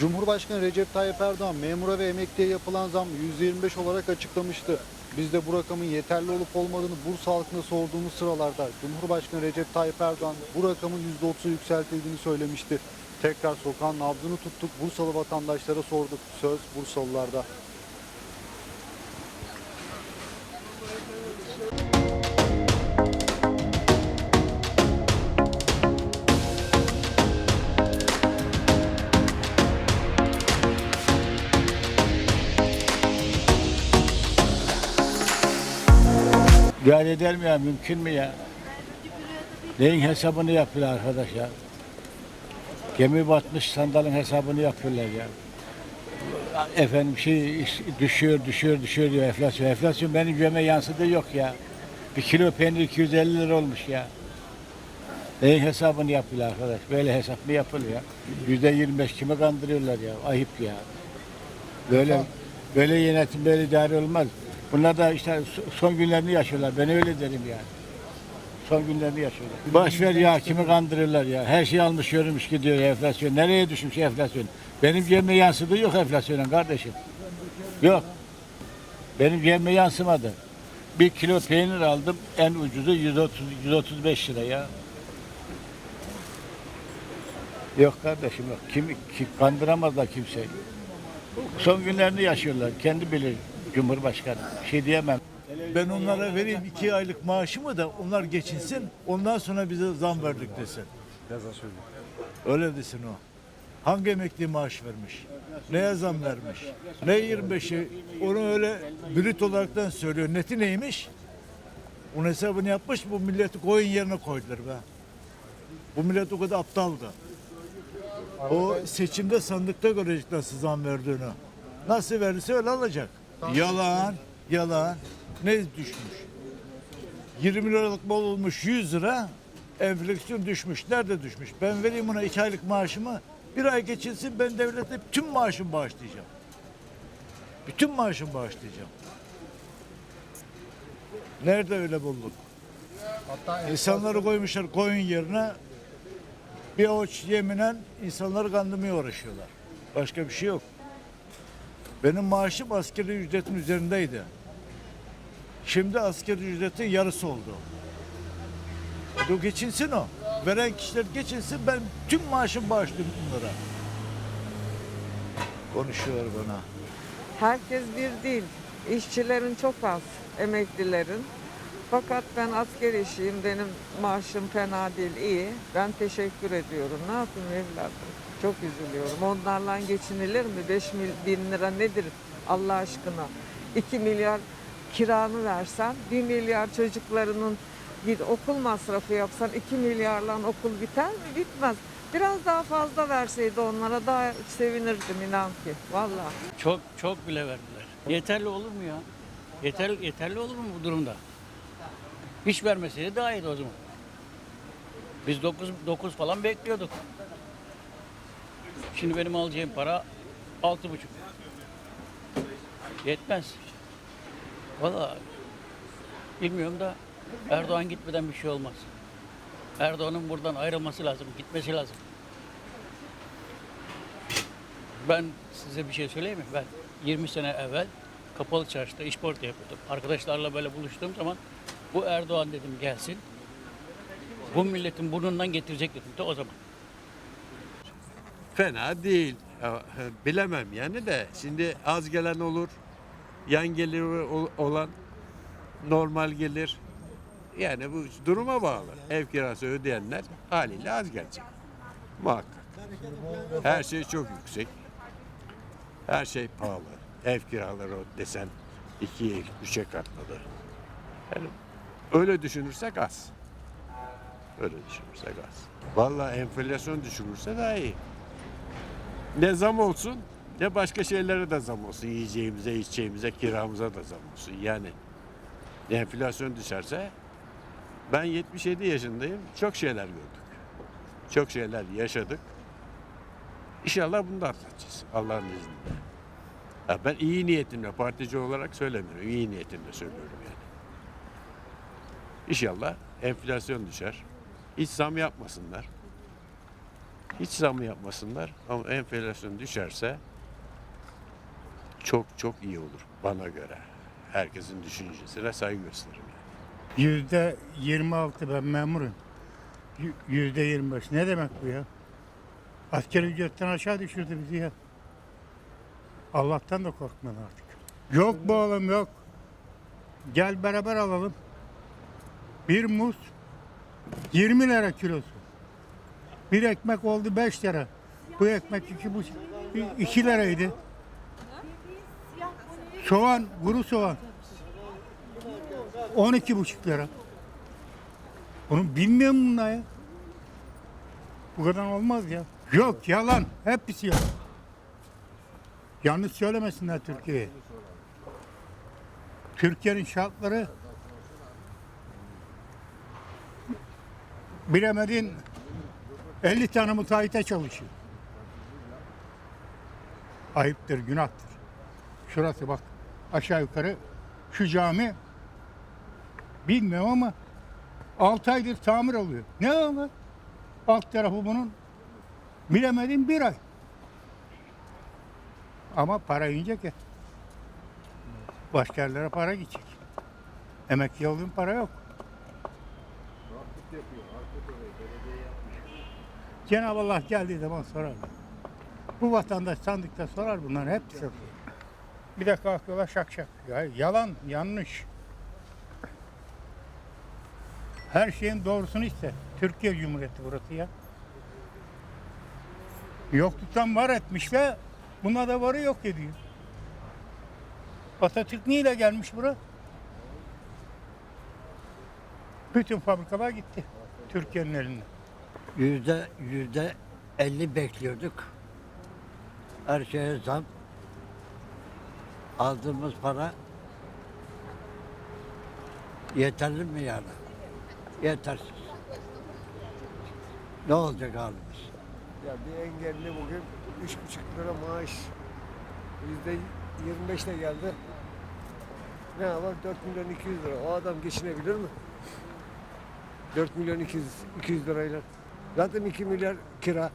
Cumhurbaşkanı Recep Tayyip Erdoğan memura ve emekliye yapılan zam %25 olarak açıklamıştı. Biz de bu rakamın yeterli olup olmadığını Bursa halkına sorduğumuz sıralarda Cumhurbaşkanı Recep Tayyip Erdoğan bu rakamın %30'u yükseltildiğini söylemişti. Tekrar sokağın nabzını tuttuk, Bursalı vatandaşlara sorduk. Söz Bursalılarda. İdare eder mi ya? Mümkün mü ya? Neyin hesabını yapıyor arkadaş ya? Gemi batmış sandalın hesabını yapıyorlar ya. Efendim şey düşüyor düşüyor düşüyor diyor enflasyon. Enflasyon benim cebime yansıdığı yok ya. Bir kilo peynir 250 lira olmuş ya. Neyin hesabını yapıyor arkadaş? Böyle hesap mı yapılıyor ya? Yüzde 25 kimi kandırıyorlar ya? Ayıp ya. Böyle böyle yönetim böyle idare olmaz. Bunlar da işte so- son günlerini yaşıyorlar. Ben öyle derim yani. Son günlerini yaşıyorlar. Baş ver ya kimi kandırırlar ya. Her şey almış yorulmuş gidiyor enflasyon. Nereye düşmüş enflasyon? Benim cebime yansıdığı yok enflasyonun kardeşim. Yok. Benim cebime yansımadı. Bir kilo peynir aldım en ucuzu 130 135 lira ya. Yok kardeşim yok. Kim, kim kandıramazlar kimseyi. Son günlerini yaşıyorlar. Kendi bilir Cumhurbaşkanı. Bir şey diyemem. Ben onlara vereyim iki aylık maaşımı da onlar geçinsin. Ondan sonra bize zam verdik desin. Öyle desin o. Hangi emekli maaş vermiş? Neye zam vermiş? Ne 25'i? Onu öyle brüt olaraktan söylüyor. Neti neymiş? Onun hesabını yapmış bu milleti koyun yerine koydular be. Bu millet o kadar aptaldı. O seçimde sandıkta görecek nasıl zam verdiğini. Nasıl verirse öyle alacak. Yalan, yalan. Ne düşmüş? 20 liralık mal olmuş 100 lira. Enflasyon düşmüş. Nerede düşmüş? Ben vereyim ona iki aylık maaşımı. Bir ay geçilsin ben devlete tüm maaşımı bağışlayacağım. Bütün maaşımı bağışlayacağım. Nerede öyle bulduk? İnsanları koymuşlar koyun yerine bir avuç yeminen insanları kandırmaya uğraşıyorlar. Başka bir şey yok. Benim maaşım askeri ücretin üzerindeydi. Şimdi askeri ücretin yarısı oldu. O geçinsin o. Veren kişiler geçinsin ben tüm maaşımı bağışlıyorum bunlara. Konuşuyor bana. Herkes bir değil. İşçilerin çok az, emeklilerin. Fakat ben asker işiyim, benim maaşım fena değil, iyi. Ben teşekkür ediyorum. Ne yapayım evladım? Çok üzülüyorum. Onlarla geçinilir mi? 5 bin lira nedir Allah aşkına? 2 milyar kiranı versen, 1 milyar çocuklarının bir okul masrafı yapsan 2 milyarla okul biter mi? Bitmez. Biraz daha fazla verseydi onlara daha sevinirdim inan ki. Vallahi. Çok çok bile verdiler. Yeterli olur mu ya? Yeterli yeterli olur mu bu durumda? Hiç vermeseydi daha iyiydi o zaman. Biz 9 9 falan bekliyorduk. Şimdi benim alacağım para altı buçuk. Yetmez. Valla bilmiyorum da Erdoğan gitmeden bir şey olmaz. Erdoğan'ın buradan ayrılması lazım, gitmesi lazım. Ben size bir şey söyleyeyim mi? Ben 20 sene evvel Kapalı Çarşı'da işporta yapıyordum. Arkadaşlarla böyle buluştuğum zaman bu Erdoğan dedim gelsin. Bu milletin burnundan getirecek dedim de o zaman. Fena değil. Bilemem yani de. Şimdi az gelen olur. Yan geliri ol- olan normal gelir. Yani bu duruma bağlı. Ev kirası ödeyenler haliyle az gelecek. Muhakkak. Her şey çok yüksek. Her şey pahalı. Ev kiraları desen ikiye, üçe katladı. Yani öyle düşünürsek az. Öyle düşünürsek az. Vallahi enflasyon düşürürse daha iyi. Ne zam olsun ne başka şeylere de zam olsun. Yiyeceğimize, içeceğimize, kiramıza da zam olsun. Yani enflasyon düşerse ben 77 yaşındayım. Çok şeyler gördük. Çok şeyler yaşadık. İnşallah bunu da atlatacağız. Allah'ın izniyle. Ha, ben iyi niyetimle, partici olarak söylemiyorum. İyi niyetimle söylüyorum yani. İnşallah enflasyon düşer. Hiç zam yapmasınlar. Hiç zam yapmasınlar ama enflasyon düşerse çok çok iyi olur bana göre. Herkesin düşüncesine saygı gösteririm. Yüzde 26 ben memurum. Yü- Yüzde 25 ne demek bu ya? Asker ücretten aşağı düşürdü bizi ya. Allah'tan da korkmadı artık. Yok bu oğlum yok. Gel beraber alalım. Bir muz 20 lira kilosu. Bir ekmek oldu 5 lira. Bu ekmek iki, buçuk, 2 liraydı. Soğan, kuru soğan. 12 buçuk lira. Bunu bilmiyor musun ya? Bu kadar olmaz ya. Yok yalan. Hepsi yalan. Yanlış söylemesinler Türkiye'ye. Türkiye'nin şartları bilemedin 50 tane müteahhite çalışıyor. Ayıptır, günahtır. Şurası bak aşağı yukarı şu cami bilmiyorum ama 6 aydır tamir oluyor. Ne ama? Alt tarafı bunun bilemedim bir ay. Ama para inecek ya. Başka yerlere para gidecek. Emekli olduğun para yok. Cenab-ı Allah geldiği zaman sorar. Bu vatandaş sandıkta sorar bunlar hep soruyor. Bir de kalkıyorlar şak şak. Ya, yalan, yanlış. Her şeyin doğrusunu iste. Türkiye Cumhuriyeti burası ya. Yokluktan var etmiş ve buna da varı yok ediyor. Atatürk niye gelmiş bura? Bütün fabrikalar gitti. Türkiye'nin elinde. Yüzde yüzde elli bekliyorduk. Her şeye zam. Aldığımız para yeterli mi yani? Yetersiz. Ne olacak halimiz? Ya bir engelli bugün üç buçuk lira maaş yüzde 25 de geldi. Ne var? 4 milyon 200 lira. O adam geçinebilir mi? 4 milyon 200, 200 lirayla. Zaten 2 milyar kira.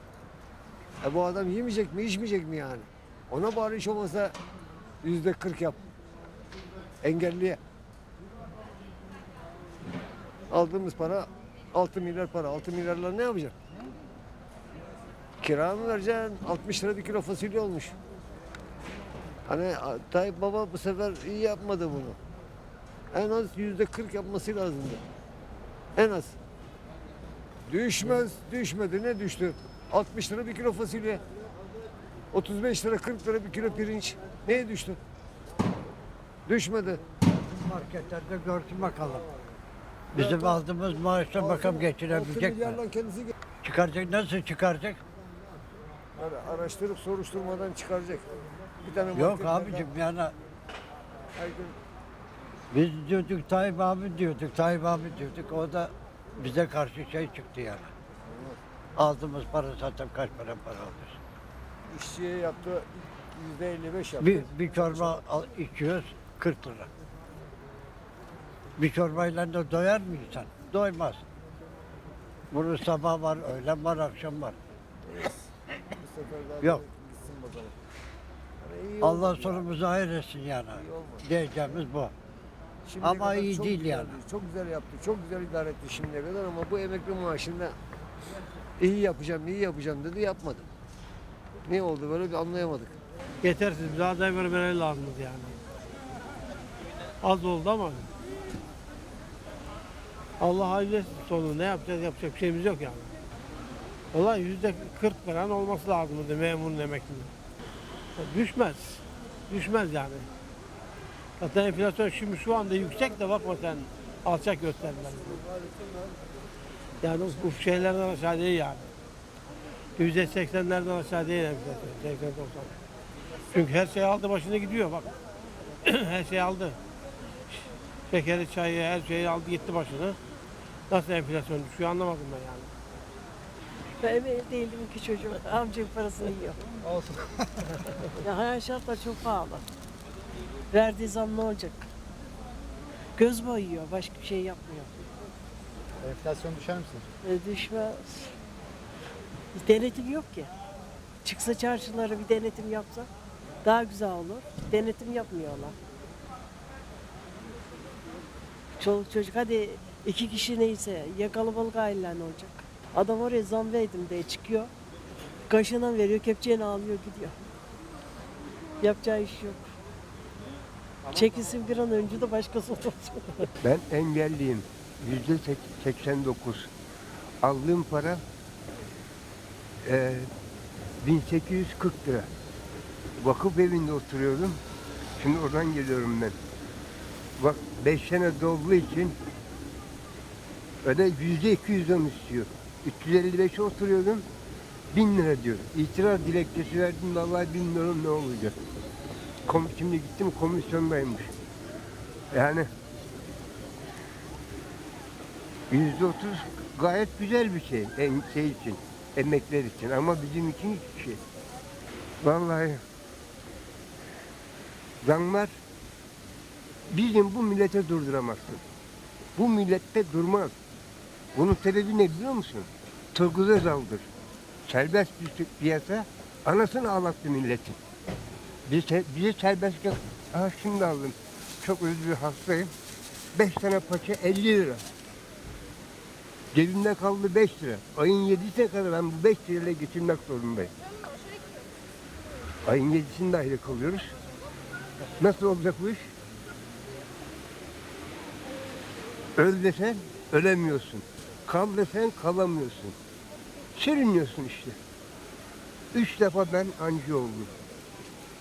E bu adam yemeyecek mi, içmeyecek mi yani? Ona bari hiç olmasa yüzde 40 yap. Engelliye. Aldığımız para 6 milyar para. 6 milyarla ne yapacaksın? Kira mı vereceksin? 60 lira bir kilo fasulye olmuş. Hani Tayyip Baba bu sefer iyi yapmadı bunu. En az yüzde 40 yapması lazımdı. En az. Düşmez, düşmedi. Ne düştü? 60 lira bir kilo fasulye. 35 lira 40 lira bir kilo pirinç. Neye düştü? Düşmedi. Marketlerde görsün bakalım. Bizim aldığımız maaşla bakalım 6 geçirebilecek mi? kendisi ge- Çıkaracak nasıl çıkaracak? Ara- araştırıp soruşturmadan çıkaracak. Bir tane Yok marketlerden abicim yani her gün biz diyorduk Tayyip abi diyorduk, Tayyip abi diyorduk. O da bize karşı şey çıktı yani. Aldığımız para zaten kaç para para alıyoruz. işçiye yaptı yüzde 55 yaptı. Bir, bir çorba al, içiyoruz 40 lira. Bir çorbayla da doyar mı insan? Doymaz. Bunun sabah var, öğlen var, akşam var. Bu sefer daha Yok. bir gitsin bakalım. İyi Allah olmadı ya. sonumuzu hayır etsin yani. İyi olmadı. Diyeceğimiz bu. Şimdiye Ama kadar iyi çok değil güzeldi, yani. Çok güzel yaptı. Çok güzel idare etti şimdiye kadar ama bu emekli maaşında iyi yapacağım, iyi yapacağım dedi yapmadı. Ne oldu böyle bir anlayamadık. yetersiz. Daha da vermeleri lazım yani. Az oldu ama Allah hayırlısı sonu ne yapacağız yapacak bir şeyimiz yok yani. Olay yüzde 40 falan olması lazımdı memurun emeklinin. Düşmez. Düşmez yani. Zaten enflasyon şimdi şu anda yüksek de bakma sen alçak gösterdiler. Yani bu şeylerden aşağı değil yani. Yüzde seksenlerden aşağı değil enflasyon. 80 90. Çünkü her şey aldı başını gidiyor bak. her şey aldı. Şekeri, çayı, her şeyi aldı gitti başını. Nasıl enflasyon düşüyor anlamadım ben yani. Ben evli değildim ki çocuğum. Amcam parasını yiyor. Olsun. ya hayat şartlar çok pahalı. Verdiği zam ne olacak? Göz boyuyor. Başka bir şey yapmıyor. Enflasyon düşer misin? E, düşmez. Denetim yok ki. Çıksa çarşılara bir denetim yapsa daha güzel olur. Denetim yapmıyorlar. Çoluk çocuk hadi iki kişi neyse ya kalabalık aileler ne olacak? Adam oraya zam verdim diye çıkıyor. Kaşına veriyor, kepçeğini alıyor gidiyor. Yapacağı iş yok. Çekilsin bir an önce de başkası olsun. Ben engelliyim. Yüzde sek- 89. Aldığım para eee 1840 lira. Vakıf evinde oturuyordum. Şimdi oradan geliyorum ben. Bak 5 sene dolduğu için öde yüzde 200 zam istiyor. 355 oturuyordum. 1000 lira diyor. İtiraz dilekçesi verdim vallahi bilmiyorum ne olacak. Şimdi gittim komisyondaymış. Yani Yüzde otuz gayet güzel bir şey, en şey için, emekler için ama bizim için hiçbir şey. Vallahi zamlar bizim bu millete durduramazsın. Bu millette durmaz. Bunun sebebi ne biliyor musun? Turgut Özal'dır. Serbest bir piyasa anasını ağlattı milletin. Bize, bize serbest yok. Aha şimdi aldım. Çok bir hastayım. Beş tane paça 50 lira. Cebimde kaldı 5 lira. Ayın 7'sine kadar ben bu 5 lirayla geçirmek zorundayım. Ayın 7'sinde ayrı kalıyoruz. Nasıl olacak bu iş? Öl desen ölemiyorsun. Kal desen kalamıyorsun. Sürünüyorsun işte. Üç defa ben anca oldum.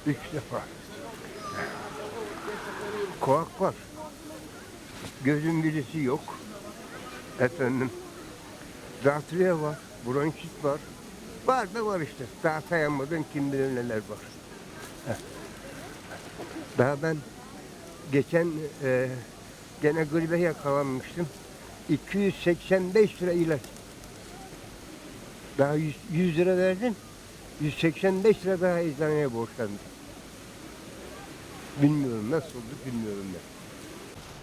Üç defa. Koak var. Gözün birisi yok. Efendim. Zatürre var. Bronşit var. Var da var işte. Daha sayamadığım kim bilir neler var. Daha ben geçen e, gene gribe yakalanmıştım. 285 lira ilaç. Daha 100, 100 lira verdim. 185 lira daha eczaneye borçlandım. Bilmiyorum nasıl oldu bilmiyorum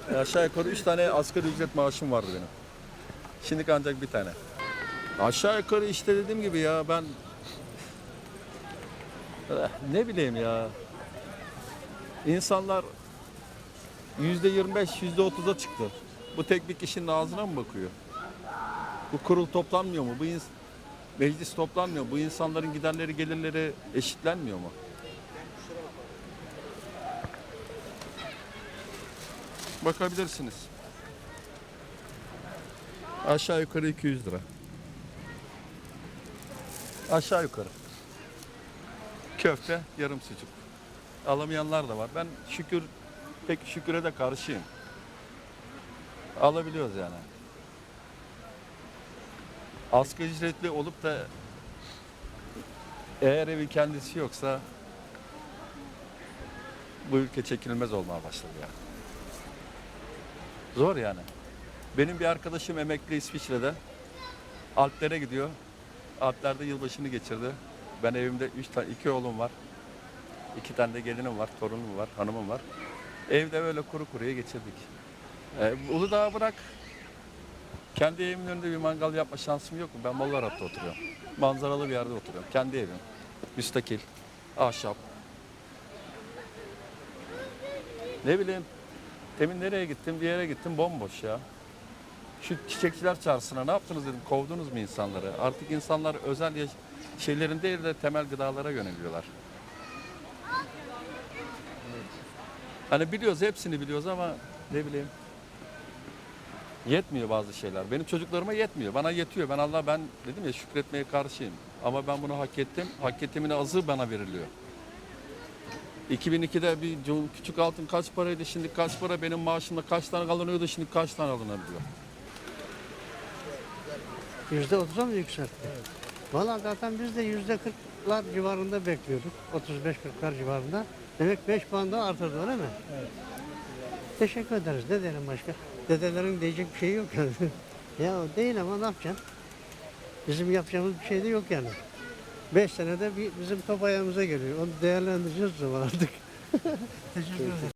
ben. Aşağı yukarı 3 tane asgari ücret maaşım vardı benim. Şimdi ancak bir tane. Aşağı yukarı işte dediğim gibi ya ben Eh, ne bileyim ya. İnsanlar yüzde 25, yüzde 30'a çıktı. Bu tek bir kişinin ağzına mı bakıyor? Bu kurul toplanmıyor mu? Bu meclis toplanmıyor? Bu insanların giderleri gelirleri eşitlenmiyor mu? Bakabilirsiniz. Aşağı yukarı 200 lira. Aşağı yukarı. Köfte, yarım sucuk. Alamayanlar da var. Ben şükür, pek şüküre de karşıyım. Alabiliyoruz yani. Asgari ücretli olup da eğer evi kendisi yoksa bu ülke çekilmez olmaya başladı yani. Zor yani. Benim bir arkadaşım emekli İsviçre'de. Alplere gidiyor. Alplerde yılbaşını geçirdi. Ben evimde üç tane, iki oğlum var. İki tane de gelinim var, torunum var, hanımım var. Evde böyle kuru kuruya geçirdik. Ee, Uludağ'a bırak. Kendi evimin önünde bir mangal yapma şansım yok mu? Ben Mollarat'ta oturuyorum. Manzaralı bir yerde oturuyorum. Kendi evim. Müstakil. Ahşap. Ne bileyim. Demin nereye gittim? Bir yere gittim bomboş ya. Şu çiçekçiler çarşısına ne yaptınız dedim. Kovdunuz mu insanları? Artık insanlar özel yaş- şeylerin değil de temel gıdalara yöneliyorlar. Hani biliyoruz hepsini biliyoruz ama ne bileyim. Yetmiyor bazı şeyler. Benim çocuklarıma yetmiyor. Bana yetiyor. Ben Allah ben dedim ya şükretmeye karşıyım. Ama ben bunu hak ettim. Hak ettiğimin azı bana veriliyor. 2002'de bir küçük altın kaç paraydı şimdi kaç para benim maaşımda kaç tane alınıyordu şimdi kaç tane alınabiliyor? Yüzde otuza mı yükseltti? Valla zaten biz de yüzde kırklar civarında bekliyorduk. 35-40'lar civarında. Demek 5 puan daha artırdı öyle mi? Evet. Teşekkür ederiz. Ne diyelim başka? Dedelerin diyecek bir şey yok yani. ya değil ama ne yapacaksın? Bizim yapacağımız bir şey de yok yani. 5 senede bir bizim top ayağımıza geliyor. Onu değerlendireceğiz o zaman artık. Teşekkür ederim.